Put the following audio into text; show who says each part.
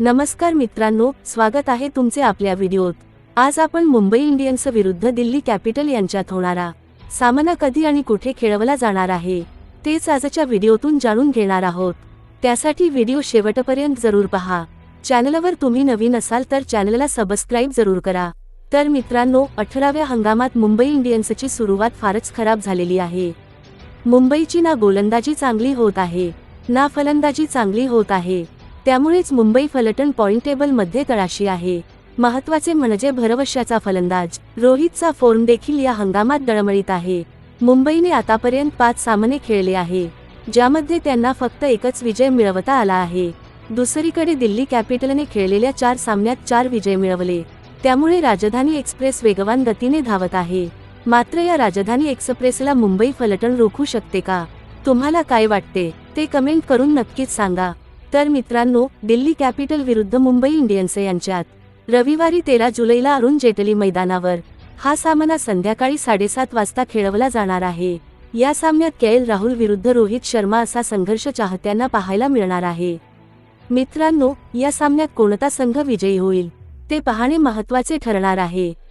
Speaker 1: नमस्कार मित्रांनो स्वागत आहे तुमचे आपल्या व्हिडिओत. आज आपण मुंबई इंडियन्स विरुद्ध दिल्ली कॅपिटल यांच्यात होणारा सामना कधी आणि कुठे खेळवला जाणार आहे तेच आजच्या व्हिडिओतून जाणून घेणार आहोत. त्यासाठी व्हिडिओ शेवटपर्यंत जरूर पहा. चॅनलवर तुम्ही नवीन असाल तर चॅनलला सबस्क्राईब जरूर करा. तर मित्रांनो अठराव्या हंगामात मुंबई इंडियन्सची सुरुवात फारच खराब झालेली आहे. मुंबईची ना गोलंदाजी चांगली होत आहे ना फलंदाजी चांगली होत आहे. त्यामुळेच मुंबई फलटण पॉइंट टेबलमध्ये तळाशी आहे. महत्त्वाचे म्हणजे भरवशाचा फलंदाज. रोहितचा फॉर्म देखील या हंगामात डळमळीत आहे. मुंबईने आतापर्यंत पाच सामने खेळले आहे. ज्यामध्ये त्यांना फक्त एकच विजय मिळवता आला आहे. दुसरीकडे दिल्ली कॅपिटलने खेळलेल्या चार सामन्यात चार विजय मिळवले. त्यामुळे राजधानी एक्सप्रेस वेगवान गतीने धावत आहे. मात्र या राजधानी एक्सप्रेसला मुंबई फलटण रोखू शकते का? तुम्हाला काय वाटते? ते कमेंट करून नक्कीच सांगा. तर मित्रांनो दिल्ली कॅपिटल विरुद्ध मुंबई इंडियन्स यांच्यात. रविवारी तेरा जुलैला अरुण जेटली मैदानावर. हा सामना संध्याकाळी साडेसात वाजता खेळवला जाणार आहे. या सामन्यात के एल राहुल विरुद्ध रोहित शर्मा असा संघर्ष चाहत्यांना पाहायला मिळणार आहे. मित्रांनो या सामन्यात कोणता संघ विजयी होईल? ते पाहणे महत्त्वाचे ठरणार आहे.